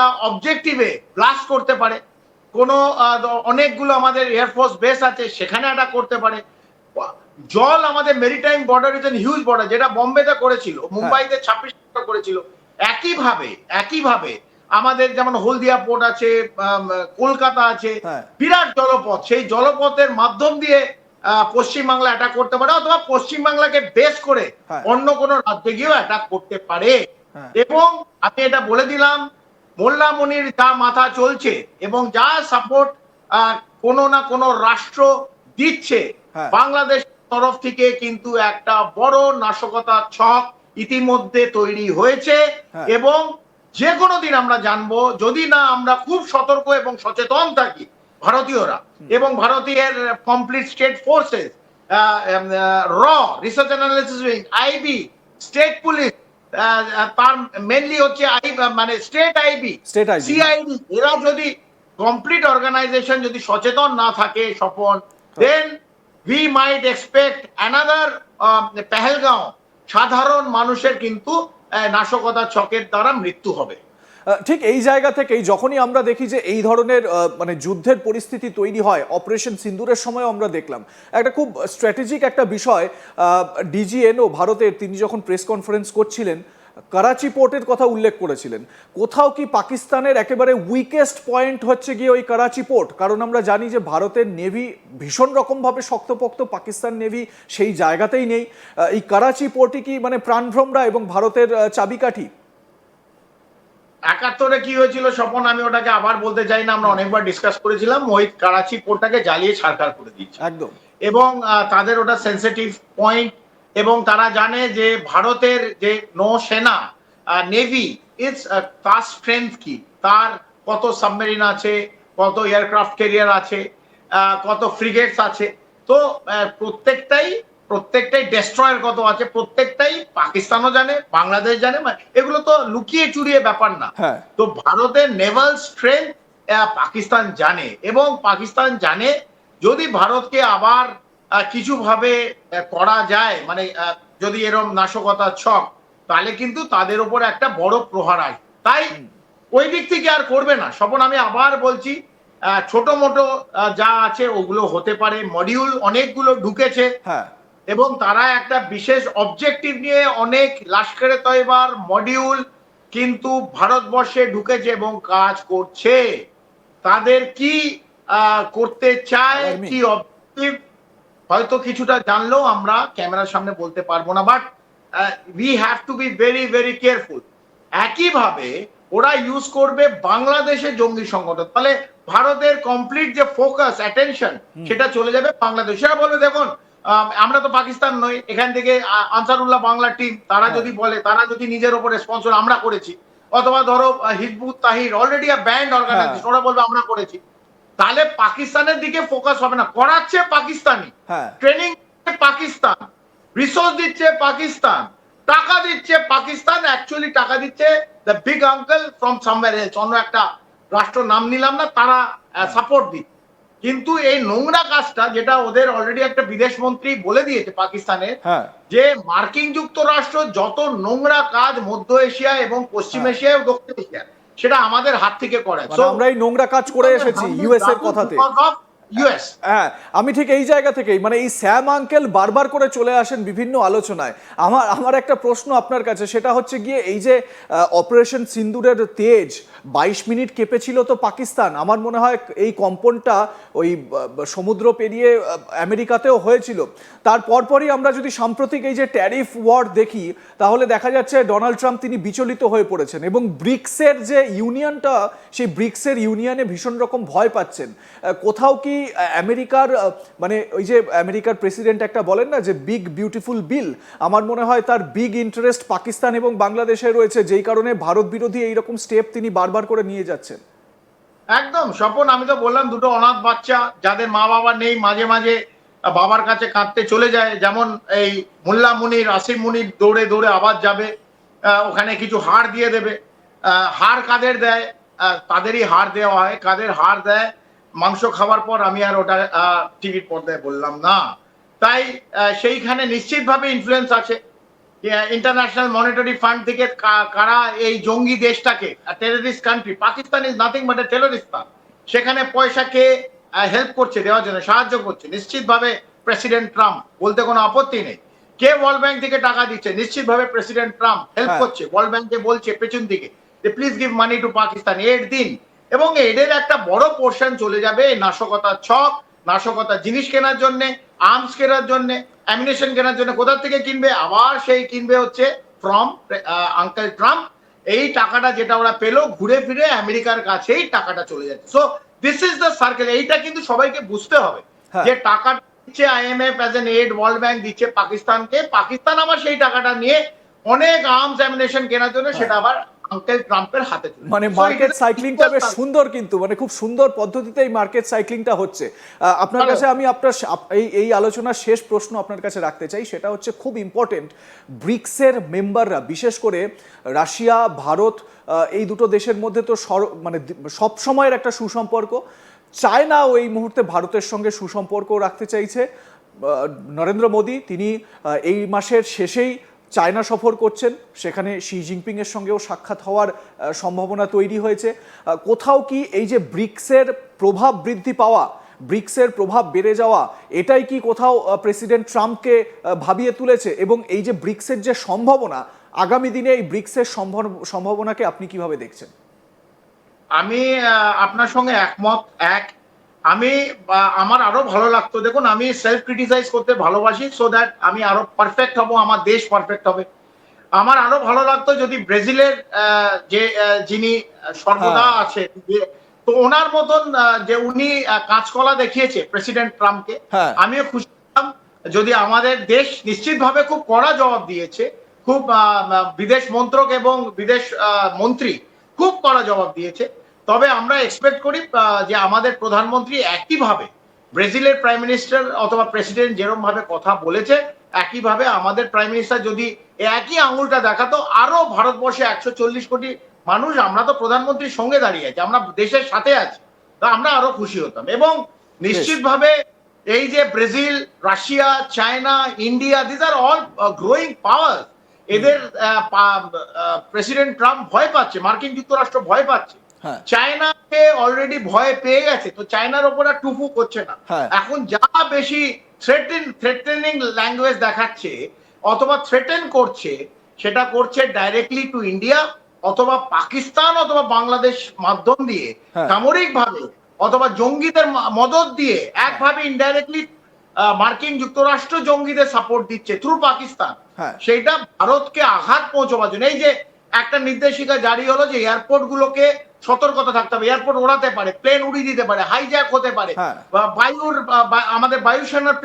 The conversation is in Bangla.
একটা অবজেক্টিভে ব্লাস্ট করতে পারে কোনো অনেকগুলো আমাদের এয়ারফোর্স বেস আছে সেখানে অ্যাটাক করতে পারে জল আমাদের maritime border is huge border যেটা বোম্বেতে করেছিল মুম্বাইতে ছাব্বিশ করেছিল একইভাবে একইভাবে আমাদের যেমন হলদিয়া পোর্ট আছে কলকাতা আছে হ্যাঁ। বিরাট জলপথ সেই জলপথের মাধ্যম দিয়ে পশ্চিমবাংলা অ্যাটাক করতে পারে অথবা পশ্চিমবাংলাকে বেস করে হ্যাঁ। অন্য কোনো রাজ্যে গিয়েও অ্যাটাক করতে পারে হ্যাঁ। এবং আমি এটা বলে দিলাম মোল্লা মনির যা মাথা চলছে এবং যা সাপোর্ট কোনো না কোনো রাষ্ট্র দিচ্ছে হ্যাঁ। বাংলাদেশ তরফ থেকে কিন্তু একটা বড় নাশকতার ছক ইতিমধ্যে তৈরি হয়েছে হ্যাঁ। এবং যে কোনো দিন আমরা জানব যদি না আমরা খুব সতর্ক এবং সচেতন থাকি ভারতীয়রা এবং ভারতীয়ের কমপ্লিট স্টেট ফোর্সেস র research analysis wing IB state police mainly হচ্ছে মানে state IB state IB CID এরা যদি কমপ্লিট অর্গানাইজেশন যদি সচেতন না থাকে Swapan then we might expect another Pahalgam সাধারণ মানুষের কিন্তু নাশকতা ছকের দ্বারা মৃত্যু হবে। ঠিক এই জায়গা থেকেই যখনই আমরা দেখি যে এই ধরনের মানে যুদ্ধের পরিস্থিতি তৈরি হয় অপারেশন সিন্দুরের সময় আমরা দেখলাম। একটা খুব স্ট্র্যাটেজিক একটা বিষয় ডিজিএনও ভারতের তিনি যখন প্রেস কনফারেন্স করছিলেন, করাচি পোর্টের কথা উল্লেখ করেছিলেন। কোথাও কি পাকিস্তানের একেবারে উইকেস্ট পয়েন্ট হচ্ছে গিয়ে ওই করাচি পোর্ট কারণ আমরা জানি যে ভারতের নেভি ভীষণ রকমভাবে শক্তপোক্ত, পাকিস্তান নেভি সেই জায়গাতেই নেই। এই করাচি পোর্টই কি মানে প্রাণভ্রমরা এবং ভারতের চাবিকাঠি? একাত্তরে কি হয়েছিল স্বপন আমি ওটাকে আবার বলতে চাই না আমরা অনেকবার ডিসকাস করেছিলাম ওই করাচি পোর্টটাকে জ্বালিয়ে ছাড়খাড় করে দিয়েছে। একদম। এবং তাদের ওটা সেন্সিটিভ পয়েন্ট এবং তারা জানে যে ভারতের যে নৌসেনা নেভি ইটস তার স্ট্রেংথ কি? তার কত সাবমেরিন আছে কত এয়ারক্রাফট ক্যারিয়ার আছে কত ফ্রিগেটস আছে। তো প্রত্যেকটাই প্রত্যেকটাই ডেস্ট্রয়ের কত আছে প্রত্যেকটাই পাকিস্তানও জানে বাংলাদেশ জানে মানে এগুলো তো লুকিয়ে চুরিয়ে ব্যাপার না। হ্যাঁ। তো ভারতের নেভাল স্ট্রেংথ পাকিস্তান জানে এবং পাকিস্তান জানে যদি ভারতকে আবার আহ, কিছুভাবে আহ, করা যায় মানে যদি এরম নাশকতা ছক তাহলে কিন্তু তাদের উপর একটা বড় প্রহার আসবে তাই ওই দিক থেকে আর করবে না। স্বপন আমি আবার বলছি ছোট মোটো যা আছে ওগুলো হতে পারে। মডিউল অনেকগুলো ঢুকেছে। হ্যাঁ। এবং তারা একটা বিশেষ অবজেক্টিভ নিয়ে অনেক লাস্করে তৈবার মডিউল কিন্তু ভারতবর্ষে ঢুকেছে এবং কাজ করছে। তাদের কি করতে চায় কি অবজেক্টিভ হয়তো কিছুটা জানলেও আমরা ক্যামেরার সামনে বলতে পারব না but we have to be very very careful একইভাবে ওরা ইউজ করবে বাংলাদেশের জঙ্গি সংগঠন। তাহলে ভারতের কমপ্লিট যে ফোকাস অ্যাটেনশন সেটা চলে যাবে বাংলাদেশ। বলবে দেখুন আমরা তো পাকিস্তান নই। এখান থেকে আনসারুল্লাহ বাংলা টিম তারা হ্যাঁ। যদি বলে তারা যদি নিজের ওপর স্পন্সর আমরা করেছি। অথবা ধরো Hizb ut Tahrir already banned organisation ওরা বলবে আমরা করেছি। তাহলে পাকিস্তানের দিকে ফোকাস হবে না। করাচ্ছে পাকিস্তানি হ্যাঁ। ট্রেনিং পাকিস্তান। রিসোর্স দিচ্ছে পাকিস্তান। টাকা দিচ্ছে পাকিস্তান। অ্যাকচুয়ালি টাকা দিচ্ছে the big uncle from somewhere else অন্য একটা রাষ্ট্র নাম নিলাম না তারা সাপোর্ট দিচ্ছে। কিন্তু এই নোংরা কাজটা যেটা ওদের অলরেডি একটা বিদেশ মন্ত্রী বলে দিয়েছে পাকিস্তানের হ্যাঁ। যে মার্কিন যুক্তরাষ্ট্র যত নোংরা কাজ মধ্য এশিয়া এবং পশ্চিম হ্যাঁ। এশিয়া এবং দক্ষিণ এশিয়া সেটা আমাদের হাত থেকে করে মানে আমরা এই নোংরা কাজ করে এসেছি ইউএস এর কথাতে। ইউএস হ্যাঁ আমি ঠিক এই জায়গা থেকেই মানে এই স্যাম আঙ্কেল বারবার করে চলে আসেন বিভিন্ন আলোচনায়। আমার আমার একটা প্রশ্ন আপনার কাছে, সেটা হচ্ছে গিয়ে এই যে অপারেশন সিন্দুরের তেজ, বাইশ মিনিট কেঁপেছিল তো পাকিস্তান। আমার মনে হয় এই কম্পনটা ওই সমুদ্র পেরিয়ে আমেরিকাতেও হয়েছিল। তার পরপরই আমরা যদি সাম্প্রতিক এই যে ট্যারিফ ওয়ার দেখি, তাহলে দেখা যাচ্ছে ডোনাল্ড ট্রাম্প তিনি বিচলিত হয়ে পড়েছেন এবং ব্রিক্সের যে ইউনিয়নটা, সেই ব্রিক্সের ইউনিয়নে ভীষণ রকম ভয় পাচ্ছেন। কোথাও কি আমেরিকার মানে ওই যে আমেরিকার প্রেসিডেন্ট একটা বলেন না যে বিগ বিউটিফুল বিল আমার মনে হয় তার বিগ ইন্টারেস্ট পাকিস্তান এবং বাংলাদেশে রয়েছে, যেই কারণে ভারত বিরোধী এইরকম স্টেপ তিনি বারবার করে নিয়ে যাচ্ছেন। একদম, স্বপন, আমি তো বললাম দুটো অনাথ বাচ্চা, যাদের মা বাবা নেই, মাঝে মাঝে বাবার কাছে কাঁদতে চলে যায়, যেমন এই মোল্লা মুনির আসিম মুনির দৌড়ে দৌড়ে আবার যাবে ওখানে কিছু হার দিয়ে দেবে হার কাদের দেয়? তাদেরই হার দেওয়া হয়, কাদের হার দেয়? মাংস খাওয়ার পর আমি আর ওটা টিভির পর্দায় বললাম না। তাই সেইখানে নিশ্চিতভাবে ইনফ্লুয়েন্স আছে। ইন্টারন্যাশনাল মনিটারি ফান্ড থেকে কারা এই জঙ্গি দেশটাকে terrorist country Pakistan is nothing but a terrorist সেখানে পয়সাকে হেল্প করছে দেওয়ার জন্য সাহায্য করছে। নিশ্চিতভাবে প্রেসিডেন্ট ট্রাম্প বলতে কোনো আপত্তি নেই। কে ওয়ার্ল্ড ব্যাংক থেকে টাকা দিচ্ছে? নিশ্চিতভাবে প্রেসিডেন্ট ট্রাম্প হেল্প। করছে। ওয়ার্ল্ড ব্যাংকে বলছে পেছন দিকে please give money to Pakistan এর দিন এবং এদের একটা বড় পোর্শন চলে যাবে নাশকতার ছক নাশকতার জিনিস কেনার জন্য আর্মস কেনার জন্য অ্যামিনেশন কেনার জন্য কোথা থেকে কিনবে? আবার সেই কিনবে হচ্ছে ফ্রম আঙ্কেল ট্রাম্প এই টাকাটা যেটা ওরা পেল ঘুরে ফিরে আমেরিকার কাছেই টাকাটা চলে যাচ্ছে। So this is the circle এইটা কিন্তু সবাইকে বুঝতে হবে হ্যাঁ। যে টাকা দিচ্ছে IMF as an aid world bank দিচ্ছে পাকিস্তানকে। পাকিস্তান আবার সেই টাকাটা নিয়ে অনেক আর্মস অ্যামিনেশন কেনার জন্য সেটা আবার আঙ্কেল ট্রাম্পের হাতে মানে মার্কেট সাইক্লিংটা বেশ সুন্দর কিন্তু মানে খুব সুন্দর পদ্ধতিতে এই মার্কেট সাইক্লিংটা হচ্ছে আপনার কাছে আমি আপনার এই এই আলোচনার শেষ প্রশ্ন আপনার কাছে রাখতে চাই সেটা হচ্ছে খুব ইম্পর্টেন্ট ব্রিক্সের মেম্বাররা বিশেষ করে রাশিয়া ভারত এই দুটো দেশের মধ্যে তো সর- মানে সব সময়ের একটা সুসম্পর্ক। চায়নাও এই মুহূর্তে ভারতের সঙ্গে সুসম্পর্ক রাখতে চাইছে। নরেন্দ্র মোদী তিনি এই মাসের শেষেই চায়না সফর করছেন, সেখানে শি জিনপিং এর সঙ্গেও সাক্ষাৎ হওয়ার সম্ভাবনা তৈরি হয়েছে। কোথাও কি এই যে ব্রিক্সের প্রভাব বৃদ্ধি পাওয়া, ব্রিক্সের প্রভাব বেড়ে যাওয়া, এটাই কি কোথাও প্রেসিডেন্ট ট্রাম্পকে ভাবিয়ে তুলেছে? এবং এই যে ব্রিক্সের যে সম্ভাবনা, আগামী দিনে এই ব্রিক্সের সম্ভাব- সম্ভাবনাকে আপনি কীভাবে দেখছেন? আমি আপনার সঙ্গে একমত, এক আমি আমার আরও ভালো লাগতো দেখুন আমি সেলফ ক্রিটিসাইজ করতে ভালোবাসি সো দ্যাট আমি আরও পারফেক্ট হব আমার দেশ পারফেক্ট হবে আমার আরও ভালো লাগতো যদি ব্রাজিলের যে যিনি সর্বদা হ্যাঁ। আছে তো ওনার মতন যে উনি কাঁচকলা দেখিয়েছে প্রেসিডেন্ট ট্রাম্পকে হ্যাঁ। আমিও খুশি হলাম যদি আমাদের দেশ নিশ্চিতভাবে খুব কড়া জবাব দিয়েছে খুব বিদেশ মন্ত্রক এবং বিদেশ মন্ত্রী খুব কড়া জবাব দিয়েছে তবে আমরা এক্সপেক্ট করি যে আমাদের প্রধানমন্ত্রী একইভাবে ব্রাজিলের প্রাইম মিনিস্টার অথবা প্রেসিডেন্ট যেরকম ভাবে কথা বলেছে একইভাবে আমাদের প্রাইম মিনিস্টার যদি একই আঙুলটা দেখাতো আরও ভারতবর্ষে একশো চল্লিশ কোটি মানুষ আমরা তো প্রধানমন্ত্রীর সঙ্গে দাঁড়িয়ে আছি আমরা দেশের সাথে আছি তা আমরা আরও খুশি হতাম। এবং নিশ্চিতভাবে এই যে Brazil Russia China India this are all growing power এদের প্রেসিডেন্ট ট্রাম্প ভয় পাচ্ছে মার্কিন যুক্তরাষ্ট্র ভয় পাচ্ছে। চায়নাকে অলরেডি ভয় পেয়ে গেছে তো চায়নার ওপর আর টুফু করছে না হ্যাঁ। এখন যা বেশি থ্রেটেন থ্রেটেনিং ল্যাঙ্গুয়েজ দেখাচ্ছে অথবা থ্রেটেন করছে সেটা করছে ডাইরেক্টলি টু ইন্ডিয়া অথবা পাকিস্তান অথবা বাংলাদেশ মাধ্যম দিয়ে হ্যাঁ। সামরিক ভাবে অথবা জঙ্গিদের মদত দিয়ে একভাবে ইনডাইরেক্টলি মার্কিন যুক্তরাষ্ট্র জঙ্গিদের সাপোর্ট দিচ্ছে থ্রু পাকিস্তান হ্যাঁ। সেইটা ভারতকে আঘাত পৌঁছবার জন্য এই যে একটা নির্দেশিকা জারি হলো যে এয়ারপোর্ট গুলোকে সতর্কতা থাকতে হবে এয়ারপোর্ট ওড়াতে পারে প্লেন উড়িয়ে দিতে পারে হাইজ্যাক হতে পারে হ্যাঁ। বায়ুর আমাদের বায়ুসেনার